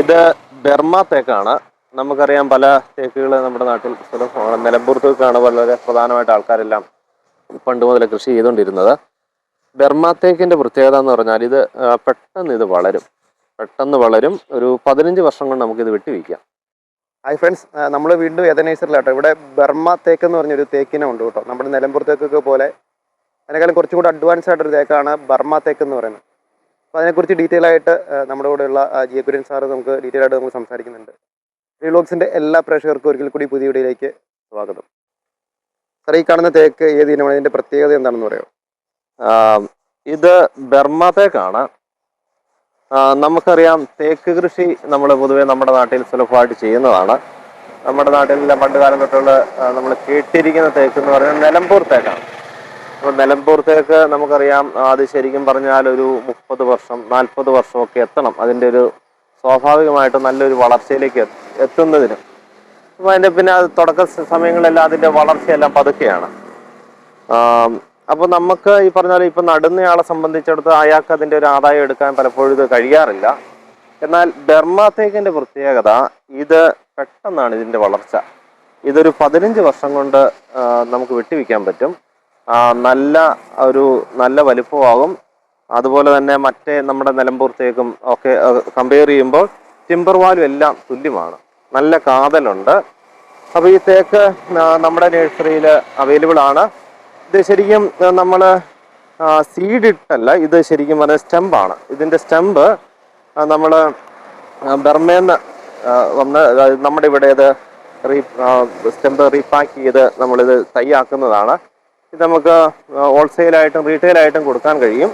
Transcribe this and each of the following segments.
ഇത് ബർമ തേക്കാണ്. നമുക്കറിയാം പല തേക്കുകൾ നമ്മുടെ നാട്ടിൽ നിലമ്പൂർ തേക്കാണ് വളരെ പ്രധാനമായിട്ട് ആൾക്കാരെല്ലാം പണ്ട് മുതൽ കൃഷി ചെയ്തുകൊണ്ടിരുന്നത്. ബർമ തേക്കിന്റെ പ്രത്യേകത എന്ന് പറഞ്ഞാൽ ഇത് പെട്ടെന്ന് ഇത് വളരും. പെട്ടെന്ന് വളരും. ഒരു പതിനഞ്ച് വർഷം കൊണ്ട് നമുക്കിത് വെട്ടിവെക്കാം. ഹായ് ഫ്രണ്ട്സ് നമ്മൾ വീണ്ടും ഏതനൈസറിലാട്ടോ ഇവിടെ ബർമ തേക്ക് എന്ന് പറഞ്ഞൊരു തേക്കിനെ ഉണ്ട് കേട്ടോ. നമ്മുടെ നിലമ്പൂർ തേക്കൊക്കെ പോലെ അതിനേക്കാളും കുറച്ചും കൂടി അഡ്വാൻസ് ആയിട്ടൊരു തേക്കാണ് ബർമ തേക്ക് എന്ന് പറയുന്നത്. അപ്പോൾ അതിനെക്കുറിച്ച് ഡീറ്റെയിൽ ആയിട്ട് നമ്മുടെ കൂടെയുള്ള ജിയകുര്യൻ സാറ് നമുക്ക് ഡീറ്റെയിൽ ആയിട്ട് നമുക്ക് സംസാരിക്കുന്നുണ്ട്. റീലോക്സിന്റെ എല്ലാ പ്രേക്ഷകർക്കും ഒരിക്കൽ കൂടി പുതിയ വീഡിയോയിലേക്ക് സ്വാഗതം. സാർ ഈ കാണുന്ന തേക്ക് ഏത് ഇനമാണ് ഇതിന്റെ പ്രത്യേകത എന്താണെന്ന് പറയാമോ ഇത് ബർമ തേക്കാണ്. നമുക്കറിയാം തേക്ക് കൃഷി നമ്മൾ പൊതുവേ നമ്മുടെ നാട്ടിൽ സുലഭമായിട്ട് ചെയ്യുന്നതാണ്. നമ്മുടെ നാട്ടിൽ പണ്ട് കാലം തൊട്ടുള്ള നമ്മൾ കേട്ടിരിക്കുന്ന തേക്ക് എന്ന് പറയുന്നത് നിലമ്പൂർ തേക്കാണ്. അപ്പോൾ നിലമ്പൂർ നമുക്കറിയാം അത് ശരിക്കും പറഞ്ഞാൽ ഒരു മുപ്പത് വർഷം നാൽപ്പത് വർഷമൊക്കെ എത്തണം അതിന്റെ ഒരു സ്വാഭാവികമായിട്ട് നല്ലൊരു വളർച്ചയിലേക്ക് എത്ത- എത്തുന്നതിന്. അപ്പോൾ അതിന്റെ പിന്നെ തുടക്ക സമയങ്ങളെല്ലാം അതിന്റെ വളർച്ചയെല്ലാം പതുക്കെയാണ്. അപ്പോൾ അപ്പൊ നമുക്ക് ഈ പറഞ്ഞാൽ ഇപ്പൊ നടുന്നയാളെ സംബന്ധിച്ചിടത്ത് അയാൾക്ക് അതിന്റെ ഒരു ആദായം എടുക്കാൻ പലപ്പോഴും ഇത് കഴിയാറില്ല. എന്നാൽ ബർമാത്തേക്കിന്റെ പ്രത്യേകത ഇത് പെട്ടെന്നാണ് ഇതിന്റെ വളർച്ച. ഇതൊരു പതിനഞ്ച് വർഷം കൊണ്ട് നമുക്ക് വെട്ടിവെക്കാൻ പറ്റും. നല്ല ഒരു നല്ല വലിപ്പമാകും. അതുപോലെ തന്നെ മറ്റേ നമ്മുടെ നിലമ്പൂർ ഒക്കെ കമ്പയർ ചെയ്യുമ്പോൾ ടിമ്പർ വാലും എല്ലാം തുല്യമാണ്. നല്ല കാതലുണ്ട്. അപ്പോൾ ഈ തേക്ക് നമ്മുടെ നഴ്സറിയിൽ അവൈലബിൾ ആണ്. ഇത് ശരിക്കും നമ്മൾ സീഡ് ഇട്ടല്ല ഇത് ശരിക്കും പറഞ്ഞാൽ സ്റ്റെമ്പാണ് ഇതിന്റെ സ്റ്റെമ്പ് നമ്മൾ ബർമേന്ന് വന്ന് നമ്മുടെ ഇവിടെ ഇത് റീ സ്റ്റെമ്പ് റീപാക്ക് ചെയ്ത് നമ്മളിത് തൈയാക്കുന്നതാണ് ഇത് നമുക്ക് ഹോൾസെയിലായിട്ടും റീറ്റെയിലായിട്ടും കൊടുക്കാൻ കഴിയും.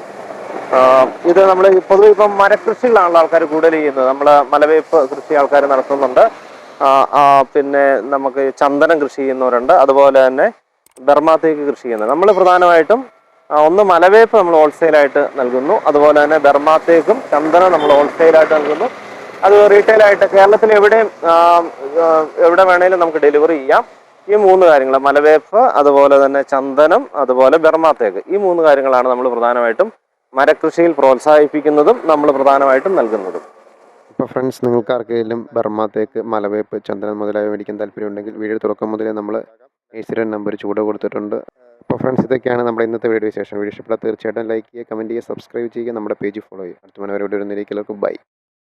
ഇത് നമ്മൾ പൊതുവെ ഇപ്പം മരകൃഷികളാണല്ലോ ആൾക്കാർ കൂടുതൽ ചെയ്യുന്നത്. നമ്മൾ മലവേപ്പ് കൃഷി ആൾക്കാർ നടത്തുന്നുണ്ട്. പിന്നെ നമുക്ക് ചന്ദനം കൃഷി ചെയ്യുന്നവരുണ്ട്. അതുപോലെ തന്നെ ബർമാത്തേക്ക് കൃഷി ചെയ്യുന്നത്. നമ്മൾ പ്രധാനമായിട്ടും ഒന്ന് മലവേപ്പ് നമ്മൾ ഹോൾസെയിലായിട്ട് നൽകുന്നു. അതുപോലെ തന്നെ ബർമാത്തേക്കും ചന്ദനം നമ്മൾ ഹോൾസെയിലായിട്ട് നൽകുന്നു. അത് റീറ്റെയിലായിട്ട് കേരളത്തിൽ എവിടെയും എവിടെ വേണേലും നമുക്ക് ഡെലിവറി ചെയ്യാം. ഈ മൂന്ന് കാര്യങ്ങൾ മലവേപ്പ് അതുപോലെ തന്നെ ചന്ദനം അതുപോലെ ബർമാത്തേക്ക്. ഈ മൂന്ന് കാര്യങ്ങളാണ് നമ്മൾ പ്രധാനമായിട്ടും മരകൃഷിയിൽ പ്രോത്സാഹിപ്പിക്കുന്നതും നമ്മൾ പ്രധാനമായിട്ടും നൽകുന്നതും. ഇപ്പോൾ ഫ്രണ്ട്സ് നിങ്ങൾക്ക് ആർക്കെങ്കിലും ബർമാത്തേക്ക് തേക്ക് മലവേപ്പ് ചന്ദനം മുതലായവ മേടിക്കാൻ താല്പര്യമുണ്ടെങ്കിൽ വീഡിയോ തുടക്കം മുതലേ നമ്മൾ നഴ്സറി നമ്പർ ചൂട് കൊടുത്തിട്ടുണ്ട്. അപ്പോൾ ഫ്രണ്ട്സ് ഇതൊക്കെയാണ് നമ്മുടെ ഇന്നത്തെ വീഡിയോ വിശേഷം. വീഡിയോ ഇഷ്ടപ്പെട്ടാൽ തീർച്ചയായിട്ടും ലൈക്ക് ചെയ്യുക കമന്റ് ചെയ്യുക സബ്സ്ക്രൈബ് ചെയ്യുക നമ്മുടെ പേജ് ഫോളോ ചെയ്യുക. അടുത്ത മനോരോട് ഒരു എല്ലാവർക്കും ബൈ